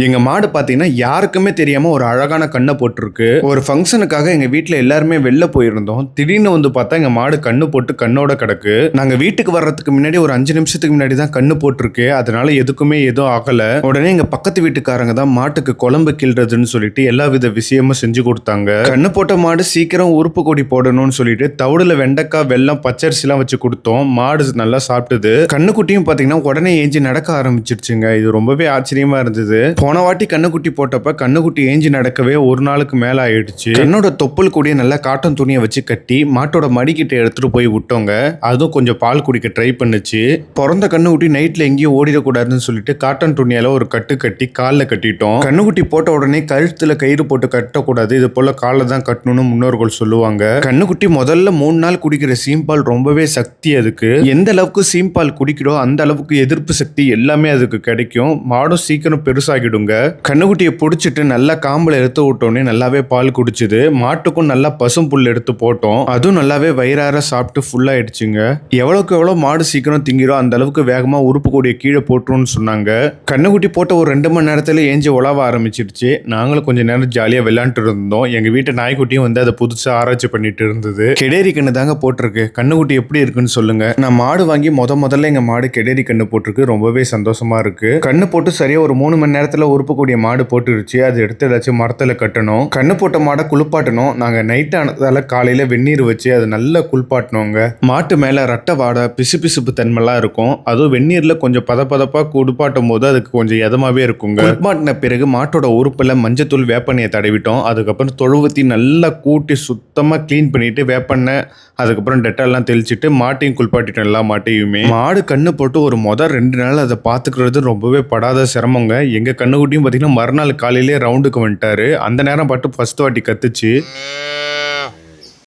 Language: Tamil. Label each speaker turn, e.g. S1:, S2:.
S1: எங்க மாடு பாத்தீங்கன்னா யாருக்குமே தெரியாம ஒரு அழகான கண்ணை போட்டிருக்கு. ஒரு ஃபங்க்ஷனுக்காக எங்க வீட்டில் எல்லாருமே வெளில போயிருந்தோம். திடீர்னு வந்து பார்த்தா எங்க மாடு கண்ணு போட்டு கண்ணோட கிடக்கு. நாங்க வீட்டுக்கு வர்றதுக்கு முன்னாடி ஒரு அஞ்சு நிமிஷத்துக்கு முன்னாடி தான் கண்ணு போட்டிருக்கு. அதனால எதுக்குமே எதுவும் ஆகல. உடனே எங்க பக்கத்து வீட்டுக்காரங்க தான் மாட்டுக்கு குழம்பு கிள்றதுன்னு சொல்லிட்டு எல்லா வித விஷயமும் செஞ்சு கொடுத்தாங்க. கண்ணு போட்ட மாடு சீக்கிரம் உறுப்பு கொடி போடணும்னு சொல்லிட்டு தவிடுல வெண்டைக்காய் வெல்லம் பச்சரிசிலாம் வச்சு கொடுத்தோம். மாடு நல்லா சாப்பிட்டது. கண்ணுக்குட்டியும் பாத்தீங்கன்னா உடனே ஏஞ்சி நடக்க ஆரம்பிச்சிருச்சுங்க. இது ரொம்பவே ஆச்சரியமா இருந்தது. போன வாட்டி கண்ணுக்குட்டி போட்டப்ப கண்ணுக்குட்டி ஏஞ்சி நடக்கவே ஒரு நாளுக்கு மேல ஆயிடுச்சு. என்னோட தொப்புள் கூடிய நல்லா காட்டன் துணியை வச்சு கட்டி மாட்டோட மடிக்கிட்ட எடுத்துட்டு போய் விட்டோங்க. அதுவும் கொஞ்சம் பால் குடிக்க ட்ரை பண்ணுச்சு. பிறந்த கண்ணுக்குட்டி நைட்ல எங்கேயும் ஓடிடக்கூடாதுன்னு சொல்லிட்டு காட்டன் துணியால ஒரு கட்டு கட்டி காலில் கட்டிட்டோம். கண்ணுக்குட்டி போட்ட உடனே கழுத்துல கயிறு போட்டு கட்டக்கூடாது. இது போல காலை தான் கட்டணும்னு முன்னோர்கள் சொல்லுவாங்க. கண்ணுக்குட்டி முதல்ல மூணு நாள் குடிக்கிற சீம்பால் ரொம்பவே சக்தி அதுக்கு. எந்த அளவுக்கு சீம்பால் குடிக்கிறோ அந்த அளவுக்கு எதிர்ப்பு சக்தி எல்லாமே அதுக்கு கிடைக்கும். மாடும் சீக்கிரம் பெருசாகிடும். பெருசாகிடுங்க கண்ணுக்குட்டியை பிடிச்சிட்டு நல்லா காம்பில் எடுத்து விட்டோன்னே நல்லாவே பால் குடிச்சுது. மாட்டுக்கும் நல்லா பசும் புல் எடுத்து போட்டோம். அதுவும் நல்லாவே வயிறார சாப்பிட்டு ஃபுல்லாயிடுச்சுங்க எவ்வளோக்கு எவ்வளோ மாடு சீக்கிரம் திங்கிறோ அந்த அளவுக்கு வேகமாக உறுப்பு கூடிய கீழே போட்டுருன்னு சொன்னாங்க. கண்ணுக்குட்டி போட்ட ஒரு ரெண்டு மணி நேரத்தில் ஏஞ்சி உழவ ஆரம்பிச்சிருச்சு. நாங்களும் கொஞ்ச நேரம் ஜாலியாக விளையாண்டுட்டு இருந்தோம். எங்கள் வீட்டு நாய்க்குட்டியும் வந்து அதை புதுசாக ஆராய்ச்சி பண்ணிட்டு இருந்தது. கெடேரி கண்ணு தாங்க போட்டிருக்கு. கண்ணுக்குட்டி எப்படி இருக்குன்னு சொல்லுங்க. நான் மாடு வாங்கி முத முதல்ல எங்கள் மாடு கெடேரி கண்ணு போட்டிருக்கு. ரொம்பவே சந்தோஷமா இருக்கு. கண்ணு போட்டு சரியாக ஒரு மூணு மணி நேரத்தில் உறுப்புக்கூடிய மாடு போட்டுருச்சு. அது எடுத்து ஏதாச்சும் மரத்தில் கட்டணும். கண்ணு போட்ட மாடை குளிப்பாட்டணும். நாங்கள் நைட் ஆனதால காலையில் வெந்நீர் வச்சு அதை நல்லா குளிப்பாட்டினோங்க மாட்டு மேலே ரட்டை வாடை பிசு பிசுப்பு தன்மைலாம் இருக்கும். அதுவும் வெந்நீரில் கொஞ்சம் பதப்பதப்பாக குளிப்பாட்டும் போது அதுக்கு கொஞ்சம் இதமாகவே இருக்குங்க. குளிப்பாட்டின பிறகு மாட்டோட உறுப்பில் மஞ்சத்தூள் வேப்பெண்ணையை தடவிட்டோம். அதுக்கப்புறம் தொழுவத்தி நல்லா கூட்டி சுத்தமாக க்ளீன் பண்ணிட்டு வேப்பெண்ணெய் அதுக்கப்புறம் டெட்டால்லாம் தெளிச்சிட்டு மாட்டையும் குளிப்பாட்டிட்டோம் எல்லா மாட்டையுமே. மாடு கண்ணு போட்டு ஒரு மொதல் ரெண்டு நாள் அதை பார்த்துக்கிறது ரொம்பவே படாத சிரமங்க. எங்க கண்ணுக்குட்டியும் பார்த்தீங்கன்னா மறுநாள் காலையிலே ரவுண்டுக்கு வந்துட்டாரு. அந்த நேரம் பட்டு ஃபஸ்ட் வாட்டி கத்துச்சு.